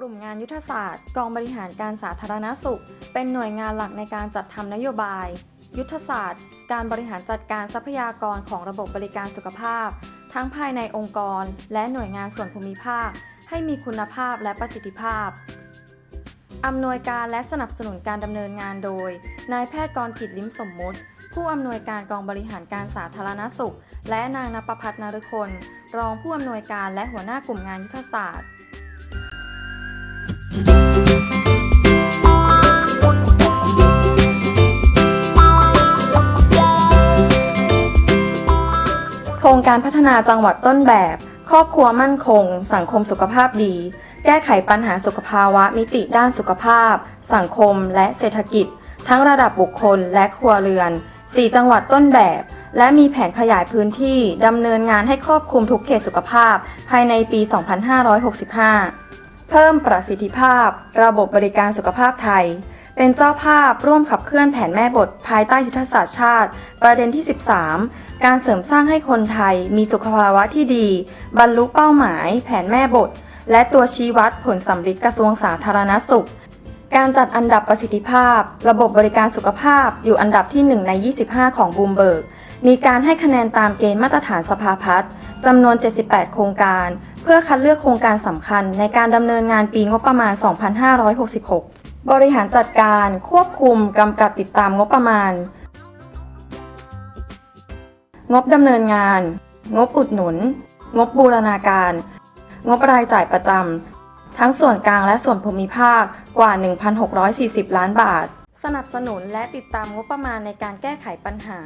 กลุ่มงานยุทธศาสตร์ กองบริหารการสาธารณสุข เป็นหน่วยงานหลักในการจัดทำนโยบาย ยุทธศาสตร์ การบริหารจัดการทรัพยากรของระบบบริการสุขภาพ ทั้งภายในองค์กร และหน่วยงานส่วนภูมิภาค ให้มีคุณภาพและประสิทธิภาพอำนวยการและสนับสนุนการดำเนินงานโดย นายแพทย์กรกิจลิ้มสมมุติ ผู้อำนวยการกองบริหารการสาธารณสุข และนางนภพัฒนนฤคน รองผู้อำนวยการและหัวหน้ากลุ่มงานยุทธศาสตร์ โครงการพัฒนาจังหวัดต้นแบบ ครอบครัวมั่นคง สังคมสุขภาพดี แก้ไขปัญหาสุขภาวะมิติด้านสุขภาพ สังคม และเศรษฐกิจ ทั้งระดับบุคคลและครัวเรือน 4 จังหวัดต้นแบบ และมีแผนขยายพื้นที่ดำเนินงานให้ครอบคลุมทุกเขตสุขภาพ ภายในปี 2565 เพิ่มประสิทธิภาพ ระบบบริการสุขภาพไทย เป็นเจ้าภาพร่วมขับเคลื่อนแผนแม่บทภายใต้ยุทธศาสตร์ชาติ ประเด็นที่ 13 การเสริมสร้างให้คนไทยมีสุขภาวะที่ดี บรรลุเป้าหมาย แผนแม่บท และตัวชี้วัดผลสำลิดกระทรวงสาธารณสุข การจัดอันดับประสิทธิภาพ ระบบบริการสุขภาพอยู่อันดับที่ 1 ใน 25 ของบูมเบิร์กมีการให้คะแนนตามเกณฑ์มาตรฐานสภาพัฒน์จำนวน 78 โครงการ เพื่อคัดเลือกโครงการสำคัญในการดำเนินงานปีงบประมาณ 2566 บริหารจัดการควบคุมกำกับติดตามงบประมาณ งบดำเนินงาน งบอุดหนุน งบบูรณาการ งบรายจ่ายประจำ ทั้งส่วนกลางและส่วนภูมิภาคกว่า 1,640 ล้านบาท สนับสนุนและติดตามงบประมาณในการแก้ไขปัญหา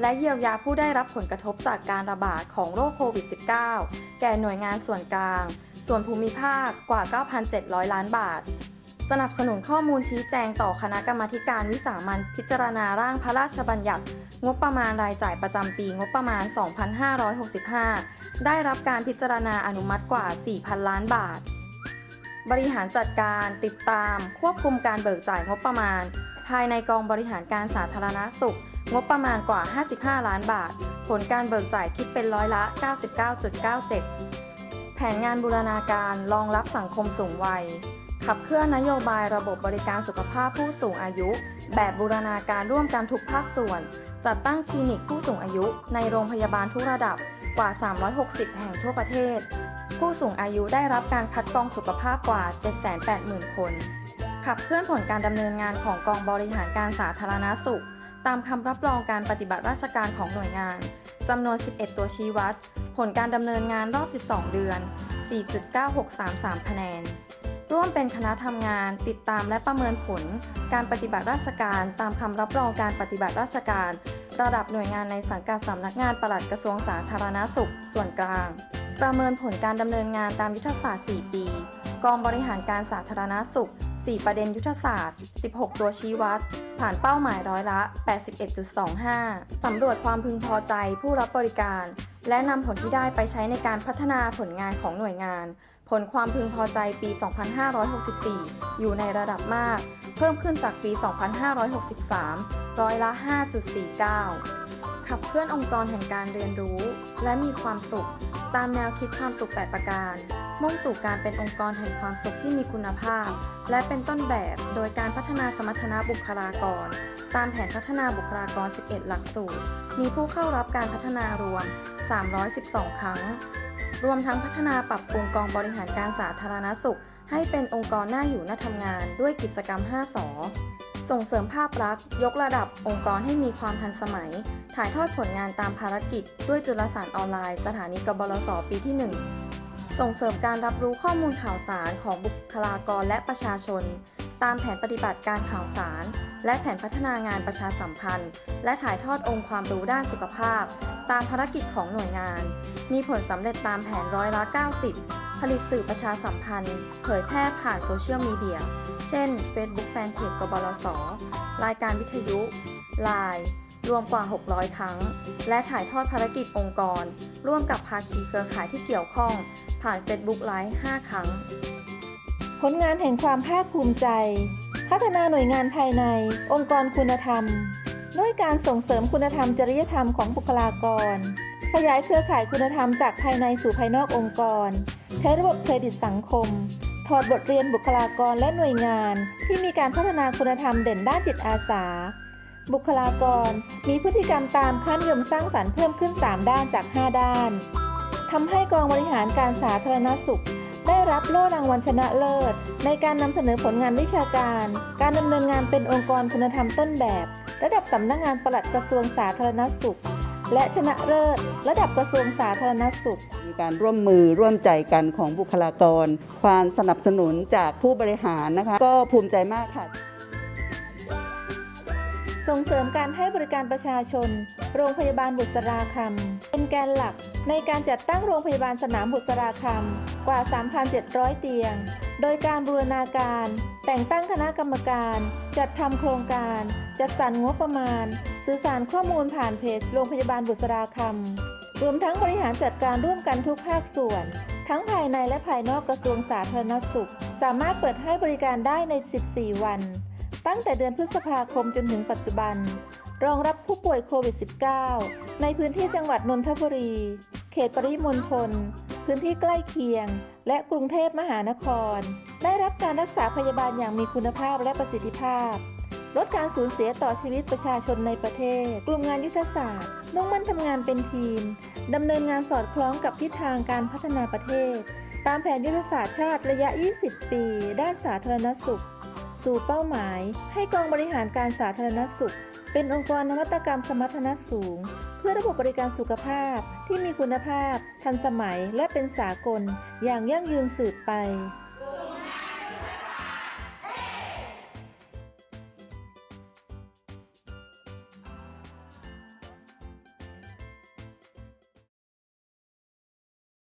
และเยียวยาผู้ได้รับผลกระทบจากการระบาดของโรคโควิด -19 แก่หน่วยงานส่วนกลาง ส่วนภูมิภาคกว่า 9,700 ล้านบาท สนับสนุนข้อมูลชี้แจงต่อคณะกรรมาการวิสามันพิจารณาร่างพระราชบัญญัติ งบประมาณรายจ่ายประจำปีงบประมาณ 2565 ได้รับการพิจารณาอนุมัติกว่า 4,000 ล้านบาท บริหารจัดการติดตาม ควบคุมการเบิกจ่ายงบประมาณ ภายในกองบริหารการสาธารณสุข งบประมาณกว่า 55 ล้านบาท ผลการเบิกจ่ายคิดเป็นร้อยละ 99.97 แผนงานบูรณาการรองรับสังคมสูงวัย ขับเคลื่อนนโยบายระบบบริการสุขภาพผู้สูงอายุ แบบบูรณาการร่วมกันทุกภาคส่วน จัดตั้งคลินิกผู้สูงอายุ ในโรงพยาบาลทุกระดับกว่า 360 แห่งทั่วประเทศ ผู้สูงอายุได้รับการคัดกรองสุขภาพกว่า 780,000 คน ขับเคลื่อนผลการดำเนินงานของกองบริหารการสาธารณสุข ตามคำรับรองการปฏิบัติราชการของหน่วยงานจำนวน 11 ตัวชี้วัด ผลการดำเนินงานรอบ 12 เดือน 4.9633คะแนน ร่วมเป็นคณะทำงาน ติดตามและประเมินผล การปฏิบัติราชการ ตามคำรับรองการปฏิบัติราชการ ระดับหน่วยงานในสังกัดสำนักงานปลัดกระทรวงสาธารณสุข ส่วนกลาง ประเมินผลการดำเนินงานตามยุทธศาสตร์ 4 ปี กองบริหารการสาธารณสุข 4 ประเด็นยุทธศาสตร์ 16 ตัวชี้วัด ผ่านเป้าหมายร้อยละ 81.25 สำรวจความพึงพอใจผู้รับบริการ และนำผลที่ได้ไปใช้ในการพัฒนาผลงานของหน่วยงาน ผลความพึงพอใจปี 2564 อยู่ในระดับมาก เพิ่มขึ้นจากปี 2563 ร้อยละ 5.49 ขับเคลื่อนองค์กรแห่งการเรียนรู้ และมีความสุข ตามแนวคิดความสุข 8 ประการ มุ่งสู่การเป็นองค์กรแห่งความสุขที่มีคุณภาพ และเป็นต้นแบบโดยการพัฒนาสมรรถนะบุคลากร ตามแผนพัฒนาบุคลากร 11 หลักสูตร มีผู้เข้ารับการพัฒนารวม 312 ครั้ง รวมทั้งพัฒนาปรับปรุงกองบริหารการสาธารณสุข ให้เป็นองค์กรน่าอยู่น่าทำงานด้วยกิจกรรม 5สอ ส่งเสริมภาพลักษณ์ยกระดับองค์กรให้มีความทันสมัย ถ่ายทอดผลงานตามภารกิจ ด้วยจุลสารออนไลน์ สถานีกบลสปีที่ 1 ส่งเสริมการรับรู้ข้อมูลข่าวสารของบุคลากรและประชาชน ตามแผนปฏิบัติการข่าวสาร และแผนพัฒนางานประชาสัมพันธ์ และถ่ายทอดองค์ความรู้ด้านสุขภาพ ตามภารกิจของหน่วยงาน มีผลสำเร็จตามแผนร้อยละ90 ลิตสื่อประชาสัมพันธ์ เผยแพร่ผ่านโซเชียลมีเดีย เช่น Facebook Fanpage กบลส รายการวิทยุ Line รวมกว่า 600 ครั้ง และถ่ายทอดภารกิจองค์กร ร่วมกับภาคีเครือข่ายที่เกี่ยวข้อง ผ่าน Facebook Live 5 ครั้ง ผลงานแห่งความภาคภูมิใจ พัฒนาหน่วยงานภายใน องค์กรคุณธรรม ด้วยการส่งเสริมคุณธรรมจริยธรรมของบุคลากร ขยายเครือข่ายคุณธรรมจากภายในสู่ภายนอกองค์กร ใช้ระบบเครดิตสังคม ถอดบทเรียนบุคลากรและหน่วยงาน ที่มีการพัฒนาคุณธรรมเด่นด้านจิตอาสา บุคลากรมีพฤติกรรมตามค่านิยมสร้างสรรค์เพิ่มขึ้น 3 ด้านจาก 5 ด้านทำให้กองบริหารการสาธารณสุข ได้รับโล่รางวัลชนะเลิศ ในการนำเสนอผลงานวิชาการ การดำเนินงานเป็นองค์กรคุณธรรมต้นแบบ ระดับสำนักงานปลัดกระทรวงสาธารณสุข และชนะเลิศระดับกระทรวงสาธารณสุข มีการร่วมมือร่วมใจกันของบุคลากร ความสนับสนุนจากผู้บริหารนะคะ ก็ภูมิใจมากค่ะ ส่งเสริมการให้บริการประชาชน โรงพยาบาลบุษราคำเป็นแกนหลักในการจัดตั้งโรงพยาบาลสนามบุษราคำกว่า 3,700 เตียง โดยการบูรณาการ แต่งตั้งคณะกรรมการ จัดทำโครงการ จัดสรรงบประมาณ สื่อสารข้อมูลผ่านเพจโรงพยาบาลบุษราคำรวมทั้งบริหารจัดการร่วมกันทุกภาคส่วน ทั้งภายในและภายนอกกระทรวงสาธารณสุข สามารถเปิดให้บริการได้ใน 14 วัน ตั้งแต่เดือนพฤษภาคมจนถึงปัจจุบัน รองรับผู้ป่วยโควิด -19 ในพื้นที่จังหวัดนนทบุรี เขตปริมณฑลพื้นที่ใกล้เคียง และกรุงเทพมหานคร ได้รับการรักษาพยาบาลอย่างมีคุณภาพและประสิทธิภาพ ลดการสูญเสียต่อชีวิตประชาชนในประเทศ กลุ่มงานยุทธศาสตร์มุ่งมั่นทำงานเป็นทีมดำเนินงานสอดคล้องกับทิศทางการพัฒนาประเทศ ตามแผนยุทธศาสตร์ชาติระยะ 20 ปี ด้านสาธารณสุข สู่เป้าหมาย ให้กองบริหารการสาธารณสุข เป็นองค์กรนวัตกรรมสมรรถนะสูง เพื่อระบบบริการสุขภาพที่มีคุณภาพ ทันสมัยและเป็นสากล อย่างยั่งยืนสืบไป